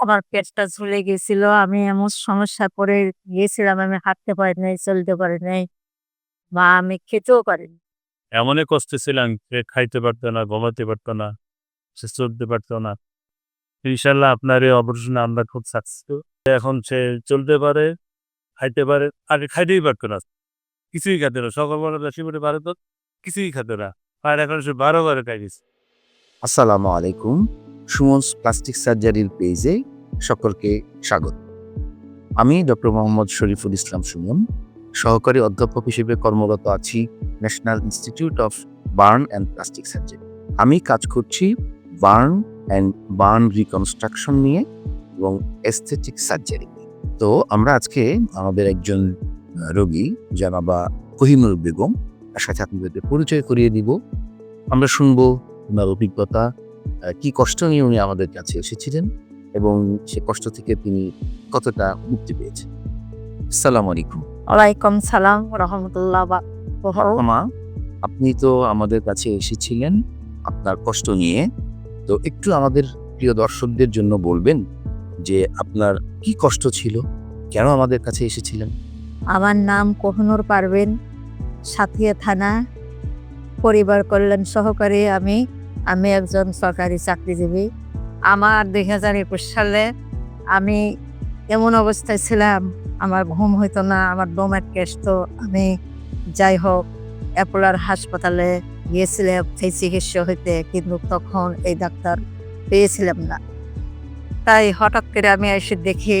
আমার পেটটা ঝুলে গেছিল। আমি এমন সমস্যায় পড়ে গিয়েছিলাম আমি হাঁটতে পারি নাই, চলতে পারি নাই। বা আমি খেতেও পারিনি। এমনই কষ্টে ছিলাম সে খাইতে পারতো না, ঘুমাতে পারতো না, সে চলতে পারতো না। ইনশাল্লাহ আপনার এই অপারেশনে আমরা খুব সাকসেসফুল। এখন সে চলতে পারে, খাইতে পারে। আগে খাইতেই পারতো না। কিছুই খেতে না। সকালবেলা বেশি করে পারে তো কিছুই খেতে না। আর এখন সে বারো বারে খাই দিচ্ছে। আসসালামু আলাইকুম সুমনস প্লাস্টিক সার্জারির পেজে সকলকে স্বাগত। আমি ডক্টর মোহাম্মদ শরীফুল ইসলাম সুমন সহকারী অধ্যাপক হিসেবে কর্মরত আছি national institute of burn and plastic surgery আমি কাজ করছি বার্ন অ্যান্ড বার্ন রিকনস্ট্রাকশন নিয়ে এবং এস্থেটিক সার্জারি তো আমরা আজকে আমাদের একজন রোগী জানাবা কহিনুর বেগম, তার সাথে আপনাদের পরিচয় করিয়ে দিব। আমরা শুনব ওনার অভিজ্ঞতা কি কষ্ট নিয়ে উনি আমাদের কাছে এসেছিলেন এবং সে কষ্ট থেকে তিনি কতটা মুক্তি পেয়েছেন। সালাম আলাইকুম। ওয়ালাইকুম সালাম রহমতুল্লাহ মা আপনি তো আমাদের কাছে এসেছিলেন আপনার কষ্ট নিয়ে। তো একটু আমাদের প্রিয় দর্শকদের জন্য বলবেন যে আপনার কি কষ্ট ছিল? কেন আমাদের কাছে এসেছিলেন? আমার নাম কোহনুর পারবেন সাথিয়া থানা পরিবার কল্যাণ সহকারে আমি আমি একজন সরকারি চাকরিজীবী। আমার দুই হাজার একুশ সালে আমি এমন অবস্থায় ছিলাম, আমার ঘুম হইতো না, আমার দম আটকে আসতো আমি যাই হোক, অ্যাপোলার হাসপাতালে গিয়েছিলাম সেই চিকিৎসা হইতে, কিন্তু তখন এই ডাক্তার পেয়েছিলাম না। তাই হঠাৎ করে আমি এসে দেখি,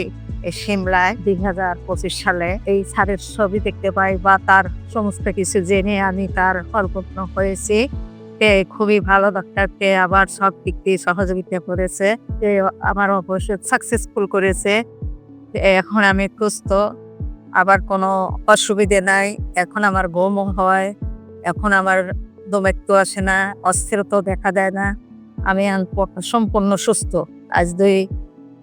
এই সিমলায় দুই হাজার পঁচিশ সালে এই স্যারের ছবি দেখতে পাই বা তার সমস্ত কিছু জেনে আমি তার কল্পন্য হয়েছি। সে খুবই ভালো ডাক্তার সে আবার সব দিক দিয়ে সহযোগিতা করেছে। আমার অবশ্যই সাকসেসফুল করেছে। এখন আমি সুস্থ। আবার কোনো অসুবিধে নাই। এখন আমার ঘুম হয়। এখন আমার দম একটু আসে না, অস্থিরতাও দেখা দেয় না। আমি সম্পূর্ণ সুস্থ। আজ দুই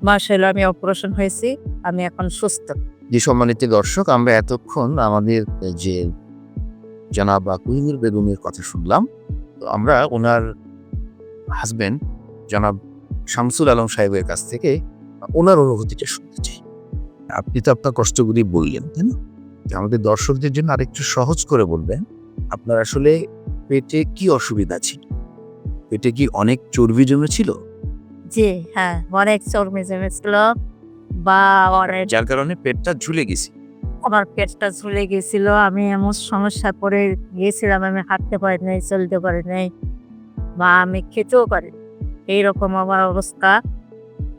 মাস হলো আমি অপারেশন হয়েছি। আমি এখন সুস্থ। যে সম্মানিত দর্শক, আমরা এতক্ষণ আমাদের যে জনাব কুহিনুর বেগমের কথা শুনলাম। আমরা ওনার হাজবেন্ড জনাব শামসুল আলম সাহেবের কাছ থেকে ওনার অনুভূতিটা শুনতে চাই। আপনি তো আপনার কষ্টগুলি বললেন তাই না? আমাদের দর্শকদের জন্য আরেকটু সহজ করে বলবেন আপনার আসলে পেটে কি অসুবিধা ছিল? পেটে কি অনেক চর্বি জমেছিল? জি হ্যাঁ অনেক চর্মে জমেছিল বা অনেক যার কারণে পেটটা ঝুলে গেছে। আমার পেটটা ঝুলে গেছিল, আমি এমন সমস্যায় পড়ে গিয়েছিলাম, আমি হাঁটতে পারি নাই, চলতে পারি নাই, বা আমি খেতেও পারি এইরকম আমার অবস্থা।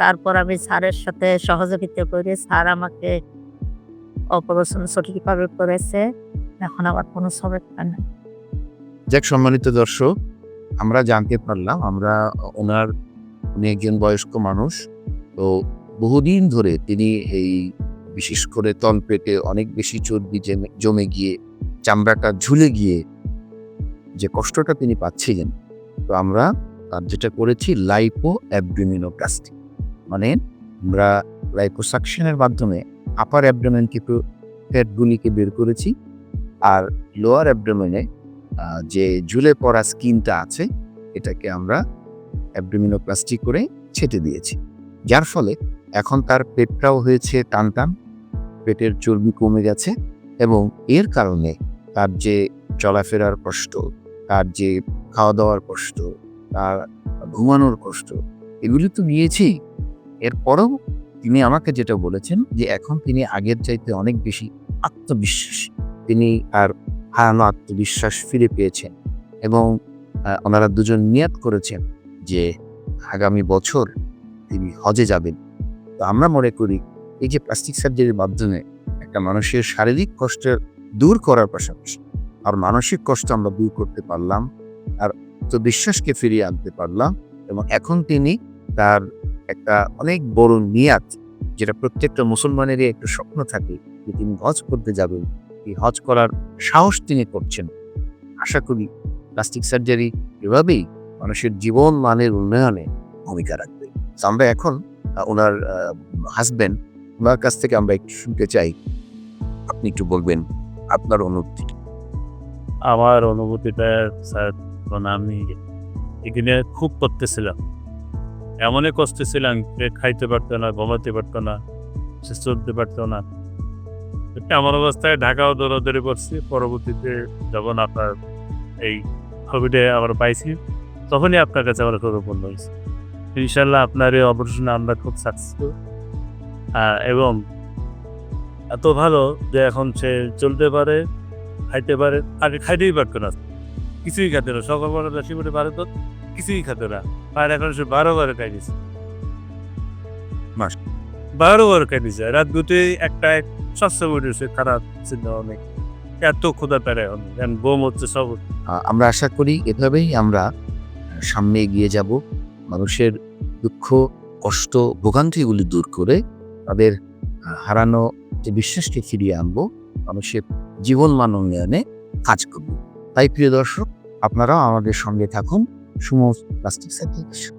তারপর আমি স্যারের সাথে সহযোগিতা করি স্যার আমাকে অপারেশন সঠিকভাবে করেছে, এখন আমার কোনো সমস্যা নেই। যাক, সম্মানিত দর্শক, আমরা জানতে পারলাম, আমরা ওনার উনি একজন বয়স্ক মানুষ, তো বহুদিন ধরে তিনি এই বিশেষ করে তলপেটে অনেক বেশি চর্বি জমে- জমে গিয়ে, চামড়াটা ঝুলে গিয়ে যে কষ্টটা তিনি পাচ্ছিলেন, তো আমরা তার যেটা করেছি লাইপো অ্যাবডোমিনোপ্লাস্টি মানে আমরা লাইপোসাকশনের মাধ্যমে আপার অ্যাবডোমেন কিছু ফ্যাটগুলিকে বের করেছি আর লোয়ার অ্যাবডোমেনে যে ঝুলে পড়া স্কিনটা আছে, এটাকে আমরা অ্যাবডোমিনোপ্লাস্টি করে ছেটে দিয়েছি। যার ফলে এখন তার পেটটাও হয়েছে টান টান পেটের চর্বি কমে গেছে এবং এর কারণে তার যে চলাফেরার কষ্ট, তার যে খাওয়া দাওয়ার কষ্ট, তার ঘুমানোর কষ্ট, এগুলি তো নিয়েছি এরপরেও তিনি আমাকে যেটা বলেছেন যে এখন তিনি আগের চাইতে অনেক বেশি আত্মবিশ্বাসী। তিনি আর হারানো আত্মবিশ্বাস ফিরে পেয়েছেন এবং ওনারা দুজন নিয়াত করেছেন যে আগামী বছর তিনি হজে যাবেন। তো আমরা মনে করি এই যে প্লাস্টিক সার্জারির মাধ্যমে একটা মানুষের শারীরিক কষ্ট দূর করার পাশাপাশি আর মানসিক কষ্ট আমরা দূর করতে পারলাম আর তো বিশ্বাসকে ফিরিয়ে আনতে পারলাম এবং এখন তিনি তার একটা অনেক বড় নিয়াত, যেটা প্রত্যেকটা মুসলমানেরই একটা স্বপ্ন থাকে যে তিনি হজ করতে যাবেন। এই হজ করার সাহস তিনি করছেন। আশা করি প্লাস্টিক সার্জারি এভাবেই মানুষের জীবন মানের উন্নয়নে ভূমিকা রাখবে। আমরা এখন ওনার হাজবেন্ড ওনার কাছ থেকে আমরা একটু শুনতে চাই, আপনি একটু বলবেন আপনার অনুভূতি আমার অনুভূতিটা স্যার আমি এখানে খুব করতেছিলাম। এমনই কষ্টে ছিলাম খাইতে পারতো না, ঘুমাতে পারতো না, সে চলতে পারতো না। এমন অবস্থায় ঢাকাও দৌড়াদৌড়ি করছি, পরবর্তীতে যখন আপনার এই ছবিটা আবার পাইছি, তখনই আপনার কাছে আমার খবরপূর্ণ হয়েছে। ইনশাল্লাহ আপনার এই অপারেশনে আমরা খুব সাকসেসফুল এবং এত ভালো যে এখন সে চলতে পারে খাইতে পারে আগে খাইতেই পারতো না। কিছুই খেতে না। সকাল বেলা বেশি করে পারে তো কিছুই খেতে না। আর এখন সে বারো বারে খাই দিছে। মাস। বারো বার খাই দিছে। রাত দুটোই একটা স্বাস্থ্য উঠেছে খারাপ চিন্তা অনেক এত ক্ষুদা পেরে এখন। এখন বোম হচ্ছে সব। আমরা আশা করি এভাবেই আমরা সামনে এগিয়ে যাব। মানুষের দুঃখ কষ্ট ভোগান্তিগুলি দূর করে তাদের হারানো যে বিশ্বাসকে ফিরিয়ে আনব মানুষের জীবন মান উন্নয়নে কাজ করব। তাই প্রিয় দর্শক, আপনারাও আমাদের সঙ্গে থাকুন। Sumo plastic service